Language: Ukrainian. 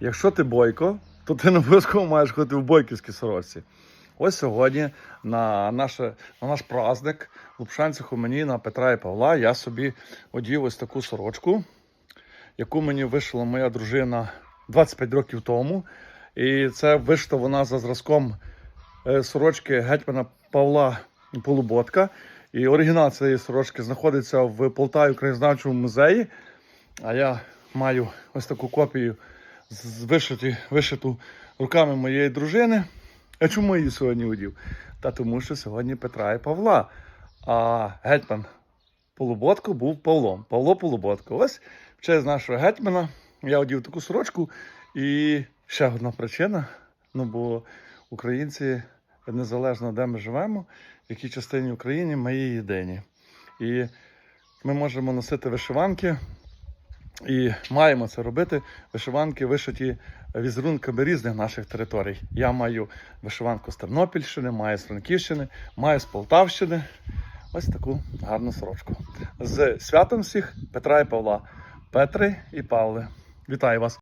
якщо ти бойко, то ти не обов'язково маєш ходити в бойківській сорочці. Ось сьогодні на, наше, на наш праздник Лупшанцях у мені на Петра і Павла я собі одів ось таку сорочку, яку мені вишила моя дружина 25 років тому. І це вишита вона за зразком е, сорочки гетьмана Павла Полуботка. І оригінал цієї сорочки знаходиться в Полтаві краєзнавчому музеї. А я маю ось таку копію вишиті, вишиту руками моєї дружини. А чому її сьогодні одів? Та тому, що сьогодні Петра і Павла. А гетьман Полуботко був Павлом. Павло Полуботко. Ось в честь нашого гетьмана я одів таку сорочку. І ще одна причина. Ну бо українці, незалежно де ми живемо, в якій частині України, ми є єдині. І ми можемо носити вишиванки. І маємо це робити. Вишиванки вишиті візерунками різних наших територій. Я маю вишиванку з Тернопільщини, маю з Франківщини, маю з Полтавщини. Ось таку гарну сорочку. З святом всіх Петра і Павла. Петри і Павли. Вітаю вас!